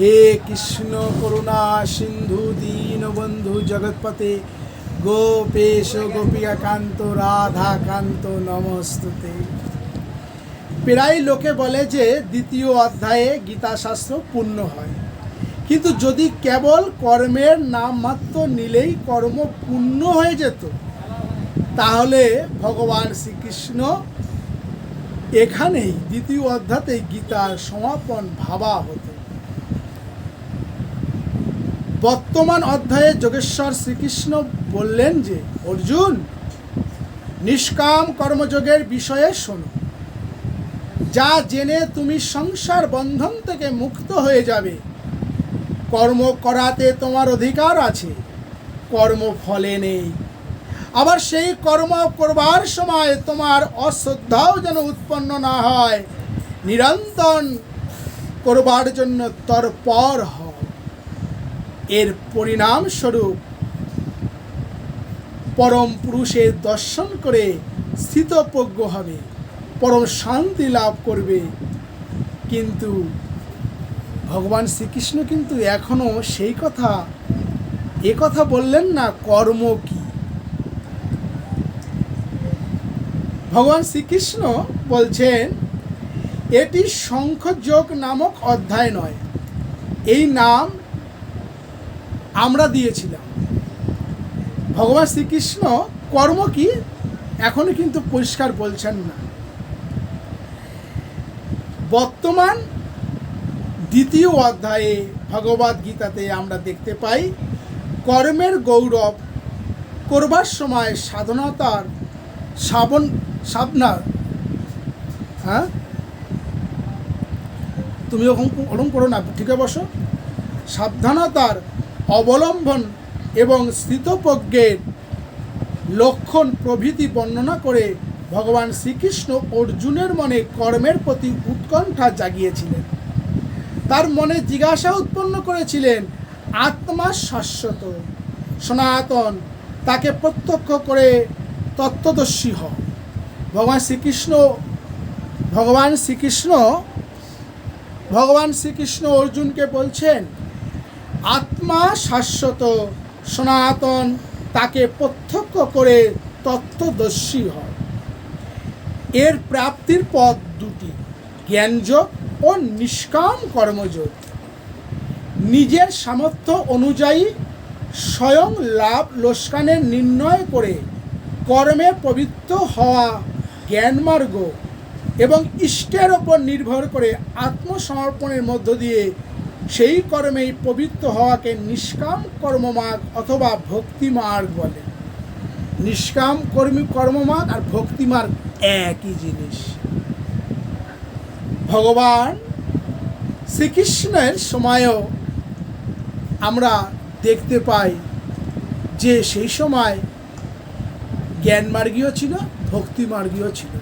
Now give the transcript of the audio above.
হে কৃষ্ণ করুণা সিন্ধু দীনবন্ধু জগৎপতে, গোপেশ গোপিকাকান্ত রাধাকান্ত নমস্তুতে। প্রায় লোকে বলে যে দ্বিতীয় অধ্যায়ে গীতাশাস্ত্র পূর্ণ হয়। কিন্তু যদি কেবল কর্মের নাম মাত্র নিলেই কর্ম পূর্ণ হয়ে যেত, তাহলে ভগবান শ্রীকৃষ্ণ এখানেই দ্বিতীয় অধ্যাতে গীতার সমাপন ভাবা হতো। বর্তমান অধ্যায়ে যোগেশ্বর শ্রীকৃষ্ণ বললেন যে, অর্জুন, নিষ্কাম কর্মযোগের বিষয়ে শোনো। যা জেনে তুমি সংসার বন্ধন থেকে মুক্ত হয়ে যাবে। কর্ম করাতে তোমার অধিকার আছে, কর্ম ফলে নেই। আবার সেই কর্ম করবার সময় তোমার অশ্রদ্ধাও যেন উৎপন্ন না হয়। নিরন্তর করবার জন্য তরপর হও এর পরিণাম স্বরূপ। পরম পুরুষের দর্শন করে স্থিতপ্রজ্ঞ হবে, পরম শান্তি লাভ করবে। কিন্তু ভগবান শ্রীকৃষ্ণ কিন্তু এখনও সেই কথা, এ কথা বললেন না, কর্ম কি? ভগবান শ্রীকৃষ্ণ বলছেন, এটি শঙ্খযোগ নামক অধ্যায় নয়। এই নাম আমরা দিয়েছিলাম। ভগবান শ্রীকৃষ্ণ কর্ম কি? এখনও কিন্তু পরিষ্কার বলছেন না। বর্তমান দ্বিতীয় অধ্যায়ে ভগবদ গীতাতে আমরা দেখতে পাই, কর্মের গৌরব করবার সময় সাধনতার সাবন সাবনা হ্যাঁ? তুমি ওরকম ওরকম করো না, ঠিক বসো। সাবধানতার অবলম্বন এবং স্থিতপ্রজ্ঞের লক্ষণ প্রভৃতি বর্ণনা করে ভগবান শ্রীকৃষ্ণ অর্জুনের মনে কর্মের প্রতি উৎকণ্ঠা জাগিয়েছিলেন। তার মনে জিজ্ঞাসা উৎপন্ন করেছিলেন, আত্মা শাশ্বত। সনাতন, তাকে প্রত্যক্ষ করে তত্ত্বদর্শী হ। ভগবান শ্রীকৃষ্ণ ভগবান শ্রীকৃষ্ণ ভগবান শ্রীকৃষ্ণ অর্জুনকে বলছেন আত্মা শাশ্বত সনাতন, তাকে প্রত্যক্ষ করে তত্ত্বদর্শী হয়। এর প্রাপ্তির পথ দুটি, জ্ঞানযোগ ও নিষ্কাম কর্মযোগ। নিজের সামর্থ্য অনুযায়ী স্বয়ং লাভ লোসকানের নির্ণয় করে কর্মে পবিত্র হওয়া জ্ঞানমার্গ এবং ইষ্টের ওপর নির্ভর করে আত্মসমর্পণের মধ্য দিয়ে সেই কর্মেই পবিত্র হওয়াকে নিষ্কাম কর্মমার্গ অথবা ভক্তিমার্গ বলে। নিষ্কাম কর্মী কর্মমার্গ আর ভক্তিমার্গ একই জিনিস। ভগবান শ্রীকৃষ্ণের সময়ও আমরা দেখতে পাই যে সেই সময় জ্ঞানমার্গীয় ছিল ভক্তিমার্গীয় ছিল।